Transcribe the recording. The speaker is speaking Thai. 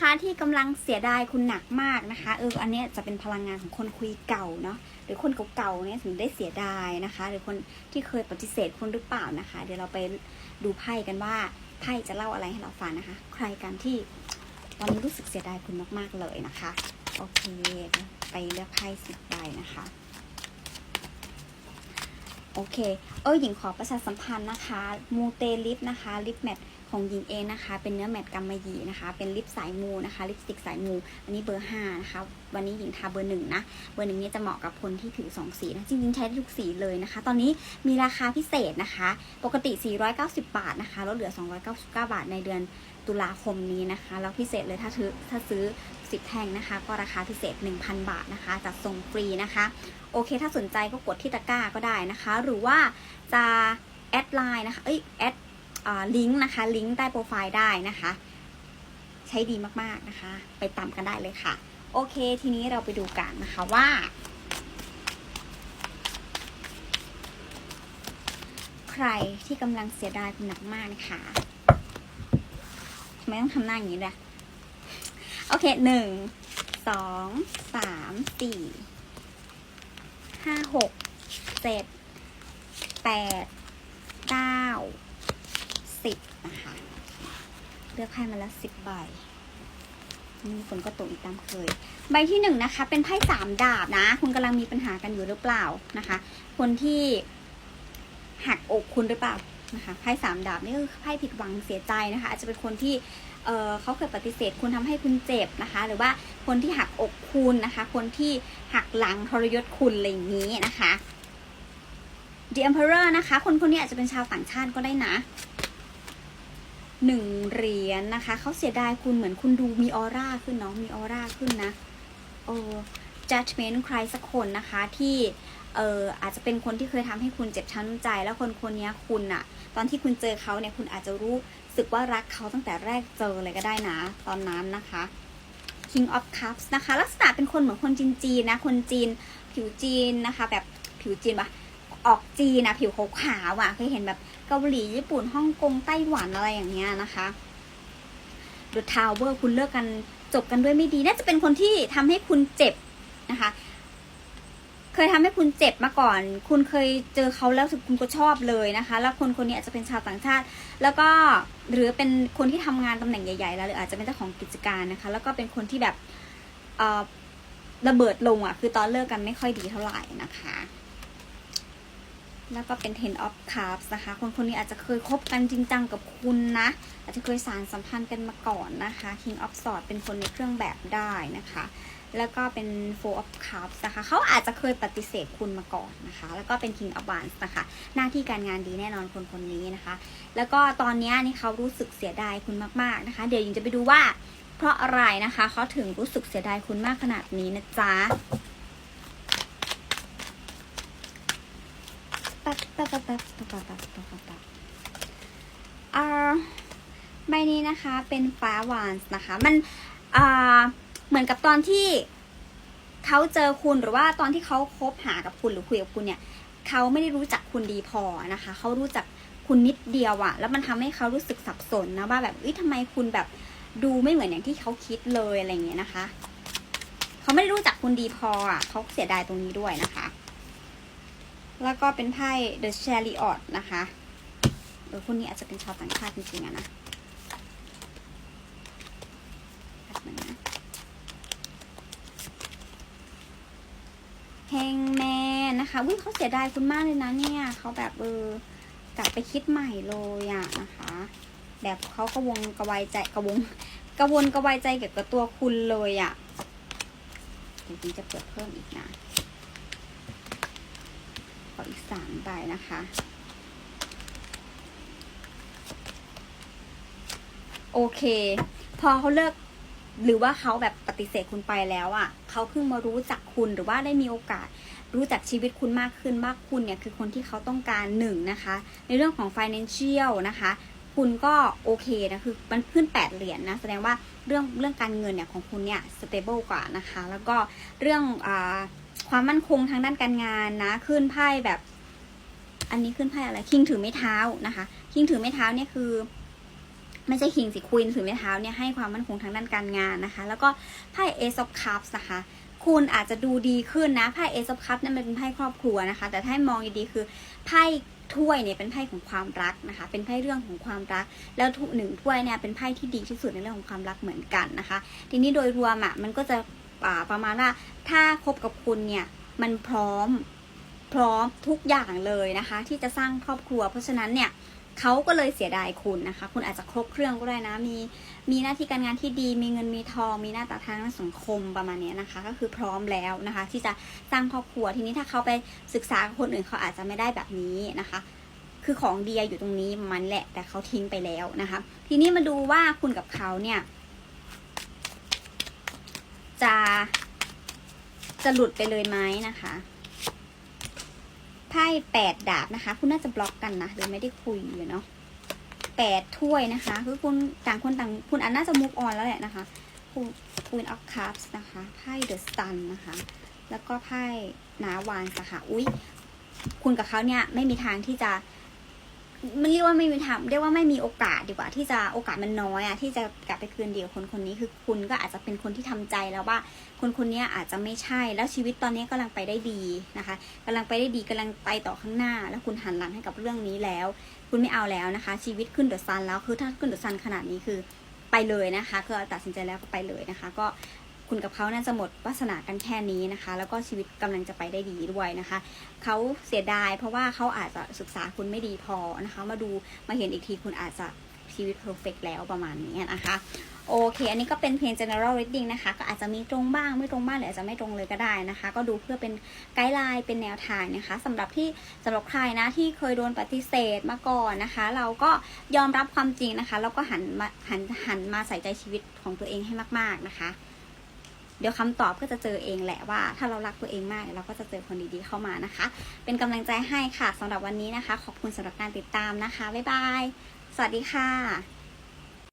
คะที่กำลังเสียดายคุณหนักมากนะคะ เอออันนี้จะเป็นพลังงานของคนคุยเก่าเนาะหรือคนเก่าๆเนี่ยถึงได้เสียดายนะคะ หรือคนที่เคยปฏิเสธคุณหรือเปล่านะคะ เดี๋ยวเราไปดูไพ่กันว่าไพ่จะเล่าอะไรให้เราฟังนะคะ ใครกันที่ตอนนี้รู้สึกเสียดายคุณมากๆเลยนะคะ โอเค ไปเลือกไพ่สิบใบนะคะ โอเค เออหญิงขอประชาสัมพันธ์นะคะ มูเตลิปนะคะ ลิปแมทของหญิงเองนะคะ เป็นเนื้อแมทกำมะหยี่นะคะ เป็นลิปสายมูนะคะ ลิปสติกสายมู อันนี้เบอร์ห้านะคะ วันนี้หญิงทาเบอร์หนึ่งนะ เบอร์หนึ่งนี่จะเหมาะกับคนที่ผิวสองสีนะ จริงๆใช้ได้ทุกสีเลยนะคะ ตอนนี้มีราคาพิเศษนะคะ ปกติ 490 บาทนะคะ ลดเหลือ 299 บาทในเดือน ตุลาคมนี้นะคะแล้วพิเศษเลยถ้าซื้อถ้าซื้อ 10 แท่งนะคะ ก็ราคาพิเศษ 1,000 บาทนะคะจัดส่งฟรีนะคะ โอเค ถ้าสนใจก็กดที่ตะกร้าก็ได้นะคะ หรือว่าจะแอดไลน์นะคะเอ้ยแอดลิงก์นะคะลิงก์ใต้โปรไฟล์ได้นะคะ ใช้ดีมากๆนะคะ ไปตามกันได้เลยค่ะ โอเค ทีนี้เราไปดูกันนะคะว่าใครที่กำลังเสียดายหนักมากนะคะ ทำไมต้องทำหน้าอย่างนี้ด้วยโอเคหนึ่งสองสามสี่ห้าหกเจ็ดแปดเก้าสิบนะคะ เลือกไพ่มาแล้วสิบใบนี่ฝนก็ตกอีกตามเคย ใบที่หนึ่งนะคะ เป็นไพ่สามดาบนะ คุณกำลังมีปัญหากันอยู่หรือเปล่านะคะ คนที่หักอกคุณหรือเปล่า นะคะไพ่สามดาบนี่คือไพ่ผิดหวังเสียใจนะคะ อาจจะเป็นคนที่เเขาเคยปฏิเสธคุณทำให้คุณเจ็บนะคะ หรือว่าคนที่หักอกคุณนะคะ คนที่หักหลังทรยศคุณอะไรอย่างนี้นะคะ The Emperor นะคะ คนคนนี้อาจจะเป็นชาวต่างชาติก็ได้นะหนึ่งเหรียญนะคะ เขาเสียดายคุณเหมือนคุณดูมีออร่าขึ้นเนาะมีออร่าขึ้นนะโอ้ judgment ใครสักคนนะคะที่ เอออาจจะเป็นคนที่เคยทำให้คุณเจ็บช้ำใจ แล้วคนคนนี้คุณอะตอนที่คุณเจอเขาเนี่ยคุณอาจจะรู้สึกว่ารักเขาตั้งแต่แรกเจอเลยก็ได้นะ ตอนนั้นนะคะ King of Cups นะคะ ลักษณะเป็นคนเหมือนคนจีนๆนะ คนจีน ผิวจีนนะคะ แบบผิวจีนปะออกจีนนะผิวขาวๆอะเคยเห็นแบบเกาหลีญี่ปุ่นฮ่องกงไต้หวันอะไรอย่างเงี้ยนะคะ The Tower คุณเลิกกันจบกันด้วยไม่ดี น่าจะเป็นคนที่ทำให้คุณเจ็บนะคะ เคยทำให้คุณเจ็บมาก่อน คุณเคยเจอเขาแล้วคุณก็ชอบเลยนะคะ แล้วคนคนนี้อาจจะเป็นชาวต่างชาติ แล้วก็หรือเป็นคนที่ทำงานตำแหน่งใหญ่ๆแล้วหรืออาจจะเป็นเจ้าของกิจการนะคะ แล้วก็เป็นคนที่แบบระเบิดลงอะ คือตอนเลิกกันไม่ค่อยดีเท่าไหร่นะคะ แล้วก็เป็น ten of cups นะคะ คนคนนี้อาจจะเคยคบกันจริงจังกับคุณนะ อาจจะเคยสารสัมพันธ์กันมาก่อนนะคะ king of swords เป็นคนในเครื่องแบบได้นะคะ แล้วก็เป็น four of cups นะคะ เขาอาจจะเคยปฏิเสธคุณมาก่อนนะคะ แล้วก็เป็น king of wands นะคะ หน้าที่การงานดีแน่นอนคนคนนี้นะคะ แล้วก็ตอนนี้นี่เขารู้สึกเสียดายคุณมากๆนะคะ เดี๋ยวยิงจะไปดูว่า เพราะอะไรนะคะเขาถึงรู้สึกเสียดายคุณมากขนาดนี้นะจ๊ะป๊บป๊บป๊บป๊บป๊บป๊บป๊บแป๊บปั๊บอ่าใบนี้นะคะเป็นฟ้าวานส์นะคะ มันอ่า เหมือนกับตอนที่เขาเจอคุณหรือว่าตอนที่เขาคบหากับคุณหรือคุยกับคุณเนี่ยเขาไม่ได้รู้จักคุณดีพอนะคะเขารู้จักคุณนิดเดียวอะแล้วมันทำให้เขารู้สึกสับสนนะว่าแบบเอ้ยทำไมคุณแบบดูไม่เหมือนอย่างที่เขาคิดเลยอะไรเงี้ยนะคะเขาไม่ได้รู้จักคุณดีพออะเขาเสียดายตรงนี้ด้วยนะคะ แล้วก็เป็นไพ่ The Chariot นะคะเออคนนี้อาจจะเป็นชาวต่างชาติจริงๆอะนะแป๊บนึงนะ แฮงแมนนะคะวิเขาเสียดายคุณมากเลยนะเนี่ยเขาแบบเออกลับไปคิดใหม่เลยอะนะคะ แบบเขากระวงกระวายใจกระวงกระวนกระวายใจเกี่ยวกับตัวคุณเลยอะเดี๋ยวจะเปิดเพิ่มอีกนะขออีกสามใบนะคะโอเค พอเขาเลิก หรือว่าเขาแบบปฏิเสธคุณไปแล้วอะ่ะเขาเพิ่งมารู้จักคุณหรือว่าได้มีโอกาสรู้จักชีวิตคุณมากขึ้นมากคุณเนี่ยคือคนที่เขาต้องการหนึ่งนะคะ ในเรื่องของ financial นะคะ คุณก็โอเคนะคือมันขึ้น 8 เหรียญนนะแสดงว่าเรื่องเรื่องการเงินเนี่ยของคุณเนี่ย stable กว่านะคะ แล้วก็เรื่องอความมั่นคงทางด้านการงานนะขึ้นไพ่แบบ อันนี้ขึ้นไพ่อะไรคิงถือไม้เท้านะคะคิงถือไม้เท้าเนี่ยคือ ไม่ใช่คิงสิควีนถือไม้เท้าเนี่ยให้ความมั่นคงทางด้านการงานนะคะ แล้วก็ไพ่ Ace of Cups นะคะคุณอาจจะดูดีขึ้นนะไพ่ Ace of Cups เนี่ยมันเป็นไพ่ครอบครัวนะคะ แต่ถ้ามองดีๆคือไพ่ถ้วยเนี่ยเป็นไพ่ของความรักนะคะ เป็นไพ่เรื่องของความรัก แล้วทุกหนึ่งถ้วยเนี่ยเป็นไพ่ที่ดีที่สุดในเรื่องของความรักเหมือนกันนะคะ ทีนี้โดยรวมอะมันก็จะอ่าประมาณว่าถ้าคบกับคุณเนี่ยมันพร้อมพร้อมทุกอย่างเลยนะคะ ที่จะสร้างครอบครัว เพราะฉะนั้นเนี่ย เขาก็เลยเสียดายคุณนะคะ คุณอาจจะครบเครื่องก็ได้นะ มีมีหน้าที่การงานที่ดี มีเงินมีทอง มีหน้าตาทางด้านสังคมประมาณนี้นะคะ ก็คือพร้อมแล้วนะคะ ที่จะสร้างครอบครัวทีนี้ถ้าเขาไปศึกษากับคนอื่นเขาอาจจะไม่ได้แบบนี้นะคะ คือของดีอยู่ตรงนี้มันแหละแต่เขาทิ้งไปแล้วนะคะ ทีนี้มาดูว่าคุณกับเขาเนี่ย จะจะหลุดไปเลยไหมนะคะ ไพ่แปดดาบนะคะ คุณน่าจะบล็อกกันนะหรือไม่ได้คุยอยู่เนาะแปดถ้วยนะคะ คือคุณต่างคนต่างคุณอันน่าจะมุกออนแล้วแหละนะคะคุณคุณออฟคัพส์นะคะไพ่เดอะสตันนะคะ แล้วก็ไพ่นาวานสค่ะอุ๊ยคุณกับเขาเนี่ยไม่มีทางที่จะ มันเรียกว่าไม่มีทางเรียกว่าไม่มีโอกาสดีกว่า ที่จะโอกาสมันน้อยอะที่จะกลับไปคืนเดียวคนคนนี้คือคุณก็อาจจะเป็นคนที่ทำใจแล้วว่า คนคนนี้อาจจะไม่ใช่แล้วชีวิตตอนนี้กำลังไปได้ดีนะคะกำลังไปได้ดีกำลังไปต่อข้างหน้า แล้วคุณหันหลังให้กับเรื่องนี้แล้ว คุณไม่เอาแล้วนะคะ ชีวิตขึ้นเดือะซันแล้วคือถ้าขึ้นเดือะซันขนาดนี้คือไปเลยนะคะก็ตัดสินใจแล้วก็ไปเลยนะคะ ก็ คุณกับเขาน่าจะหมดวาสนากันแค่นี้นะคะ แล้วก็ชีวิตกำลังจะไปได้ดีด้วยนะคะเขาเสียดายเพราะว่าเขาอาจจะศึกษาคุณไม่ดีพอนะคะ มาดูมาเห็นอีกทีคุณอาจจะชีวิตเพอร์เฟกแล้วประมาณนี้นะคะโอเค อันนี้ก็เป็นเพลง general reading นะคะ ก็อาจจะมีตรงบ้างไม่ตรงบ้างหรืออาจจะไม่ตรงเลยก็ได้นะคะ ก็ดูเพื่อเป็นไกด์ไลน์เป็นแนวทางนะคะสำหรับที่สำหรับใครนะที่เคยโดนปฏิเสธมาก่อนนะคะ เราก็ยอมรับความจริงนะคะ แล้วก็หันมาหันหันมาใส่ใจชีวิตของตัวเองให้มาก ๆนะคะ เดี๋ยวคำตอบก็จะเจอเองแหละว่า ถ้าเรารักตัวเองมาก เราก็จะเจอคนดีๆเข้ามานะคะ เป็นกำลังใจให้ค่ะสำหรับวันนี้นะคะ ขอบคุณสำหรับการติดตามนะคะบ๊ายบายสวัสดีค่ะ